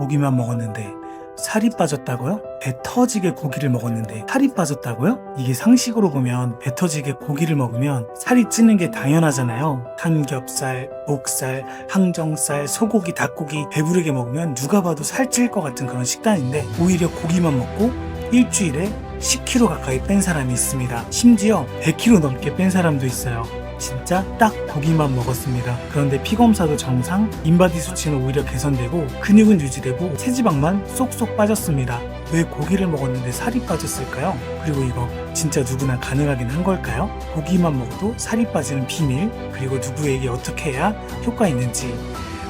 고기만 먹었는데 살이 빠졌다고요? 배 터지게 고기를 먹었는데 살이 빠졌다고요? 이게 상식으로 보면 배 터지게 고기를 먹으면 살이 찌는 게 당연하잖아요. 삼겹살, 목살, 항정살, 소고기, 닭고기 배부르게 먹으면 누가 봐도 살찔 것 같은 그런 식단인데 오히려 고기만 먹고 일주일에 10kg 가까이 뺀 사람이 있습니다. 심지어 100kg 넘게 뺀 사람도 있어요. 진짜 딱 고기만 먹었습니다. 그런데 피 검사도 정상, 인바디 수치는 오히려 개선되고 근육은 유지되고 체지방만 쏙쏙 빠졌습니다. 왜 고기를 먹었는데 살이 빠졌을까요? 그리고 이거 진짜 누구나 가능하긴 한 걸까요? 고기만 먹어도 살이 빠지는 비밀, 그리고 누구에게 어떻게 해야 효과 있는지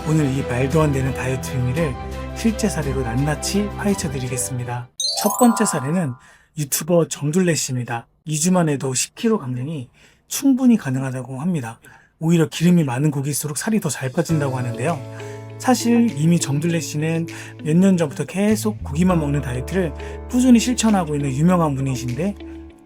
오늘 이 말도 안 되는 다이어트 비밀을 실제 사례로 낱낱이 파헤쳐 드리겠습니다. 첫 번째 사례는 유튜버 정둘레 씨입니다. 2주만 해도 10kg 감량이 충분히 가능하다고 합니다. 오히려 기름이 많은 고기일수록 살이 더 잘 빠진다고 하는데요. 사실 이미 정둘레 씨는 몇 년 전부터 계속 고기만 먹는 다이어트를 꾸준히 실천하고 있는 유명한 분이신데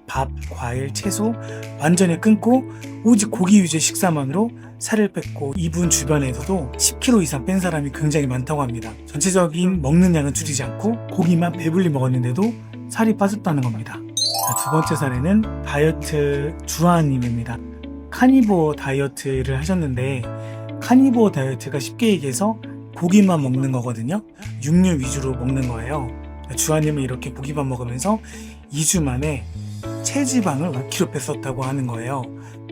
밥, 과일, 채소 완전히 끊고 오직 고기 위주의 식사만으로 살을 뺐고 이분 주변에서도 10kg 이상 뺀 사람이 굉장히 많다고 합니다. 전체적인 먹는 양은 줄이지 않고 고기만 배불리 먹었는데도 살이 빠졌다는 겁니다. 자, 두 번째 사례는 다이어트 주하님입니다. 카니보 다이어트를 하셨는데 카니보 다이어트가 쉽게 얘기해서 고기만 먹는 거거든요. 육류 위주로 먹는 거예요. 주하님은 이렇게 고기만 먹으면서 2주 만에 체지방을 5kg 뺐었다고 하는 거예요.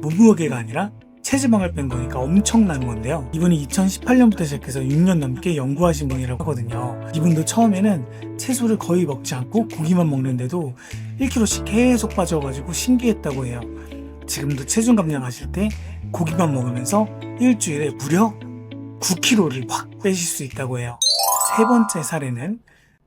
몸무게가 아니라 체지방을 뺀 거니까 엄청난 건데요. 이분이 2018년부터 시작해서 6년 넘게 연구하신 분이라고 하거든요. 이분도 처음에는 채소를 거의 먹지 않고 고기만 먹는데도 1kg씩 계속 빠져가지고 신기했다고 해요. 지금도 체중 감량하실 때 고기만 먹으면서 일주일에 무려 9kg를 확 빼실 수 있다고 해요. 세 번째 사례는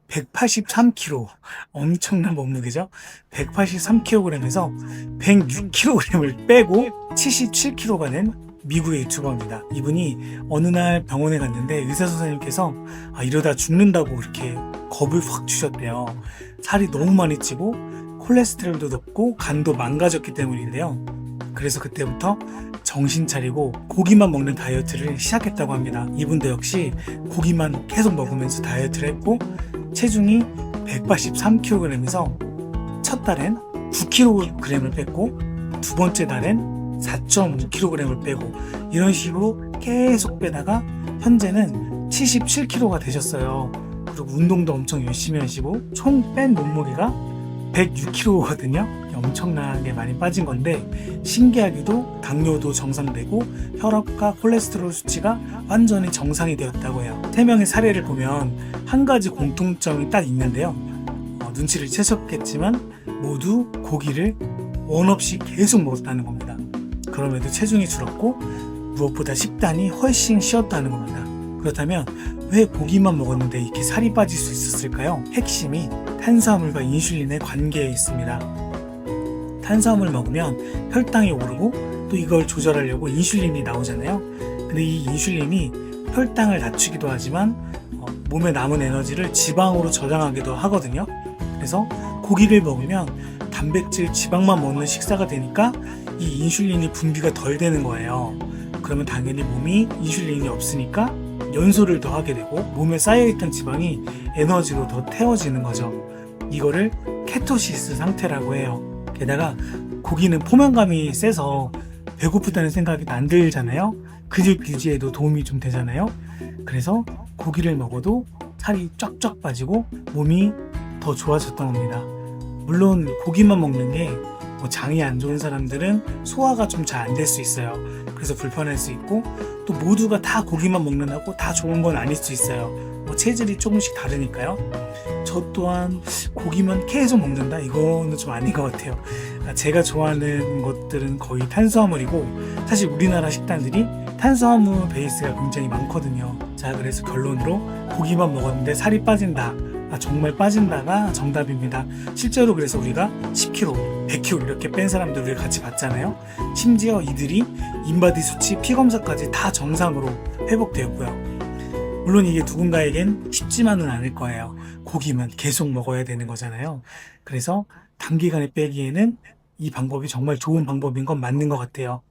183kg 엄청난 몸무게죠? 183kg에서 106kg을 빼고 77kg가 된 미국의 유튜버입니다. 이분이 어느 날 병원에 갔는데 의사 선생님께서 아, 이러다 죽는다고 이렇게 겁을 확 주셨대요. 살이 너무 많이 찌고 콜레스테롤도 높고 간도 망가졌기 때문인데요 그래서 그때부터 정신 차리고 고기만 먹는 다이어트를 시작했다고 합니다. 이분도 역시 고기만 계속 먹으면서 다이어트를 했고 체중이 183kg에서 첫 달엔 9kg을 뺐고 두 번째 달엔 4.5kg을 빼고 이런 식으로 계속 빼다가 현재는 77kg가 되셨어요. 그리고 운동도 엄청 열심히 하시고 총 뺀 몸무게가 106kg거든요. 엄청나게 많이 빠진 건데 신기하게도 당뇨도 정상되고 혈압과 콜레스테롤 수치가 완전히 정상이 되었다고 해요. 세 명의 사례를 보면 한 가지 공통점이 딱 있는데요. 어, 눈치를 채셨겠지만 모두 고기를 원 없이 계속 먹었다는 겁니다. 그럼에도 체중이 줄었고 무엇보다 식단이 훨씬 쉬었다는 겁니다. 그렇다면 왜 고기만 먹었는데 이렇게 살이 빠질 수 있었을까요? 핵심이 탄수화물과 인슐린의 관계에 있습니다. 탄수화물 먹으면 혈당이 오르고 또 이걸 조절하려고 인슐린이 나오잖아요. 근데 이 인슐린이 혈당을 낮추기도 하지만 어, 몸에 남은 에너지를 지방으로 저장하기도 하거든요. 그래서 고기를 먹으면 단백질, 지방만 먹는 식사가 되니까 이 인슐린이 분비가 덜 되는 거예요. 그러면 당연히 몸이 인슐린이 없으니까 연소를 더 하게 되고 몸에 쌓여있던 지방이 에너지로 더 태워지는 거죠. 이거를 케토시스 상태라고 해요. 게다가 고기는 포만감이 세서 배고프다는 생각이 안 들잖아요. 근육 유지에도 도움이 좀 되잖아요. 그래서 고기를 먹어도 살이 쫙쫙 빠지고 몸이 더 좋아졌던 겁니다. 물론 고기만 먹는 게 뭐 장이 안 좋은 사람들은 소화가 좀 잘 안 될 수 있어요. 그래서 불편할 수 있고 또 모두가 다 고기만 먹는다고 다 좋은 건 아닐 수 있어요. 뭐 체질이 조금씩 다르니까요. 저 또한 고기만 계속 먹는다 이거는 좀 아닌 것 같아요. 제가 좋아하는 것들은 거의 탄수화물이고 사실 우리나라 식단들이 탄수화물 베이스가 굉장히 많거든요. 자 그래서 결론으로 고기만 먹었는데 살이 빠진다. 아, 정말 빠진다가 정답입니다. 실제로 그래서 우리가 10kg, 100kg 이렇게 뺀 사람들 우리가 같이 봤잖아요. 심지어 이들이 인바디 수치, 피 검사까지 다 정상으로 회복되었고요. 물론 이게 누군가에겐 쉽지만은 않을 거예요. 고기만 계속 먹어야 되는 거잖아요. 그래서 단기간에 빼기에는 이 방법이 정말 좋은 방법인 건 맞는 것 같아요.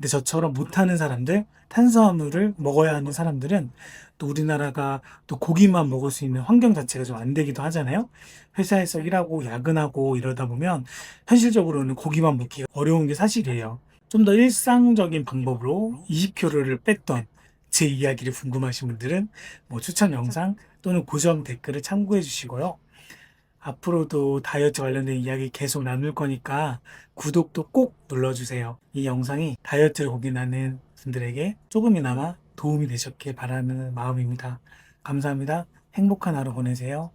근데 저처럼 못하는 사람들, 탄수화물을 먹어야 하는 사람들은 또 우리나라가 또 고기만 먹을 수 있는 환경 자체가 좀 안 되기도 하잖아요. 회사에서 일하고 야근하고 이러다 보면 현실적으로는 고기만 먹기가 어려운 게 사실이에요. 좀 더 일상적인 방법으로 20kg를 뺐던 제 이야기를 궁금하신 분들은 뭐 추천 영상 또는 고정 댓글을 참고해 주시고요. 앞으로도 다이어트 관련된 이야기 계속 나눌 거니까 구독도 꼭 눌러주세요. 이 영상이 다이어트를 고민하는 분들에게 조금이나마 도움이 되셨길 바라는 마음입니다. 감사합니다. 행복한 하루 보내세요.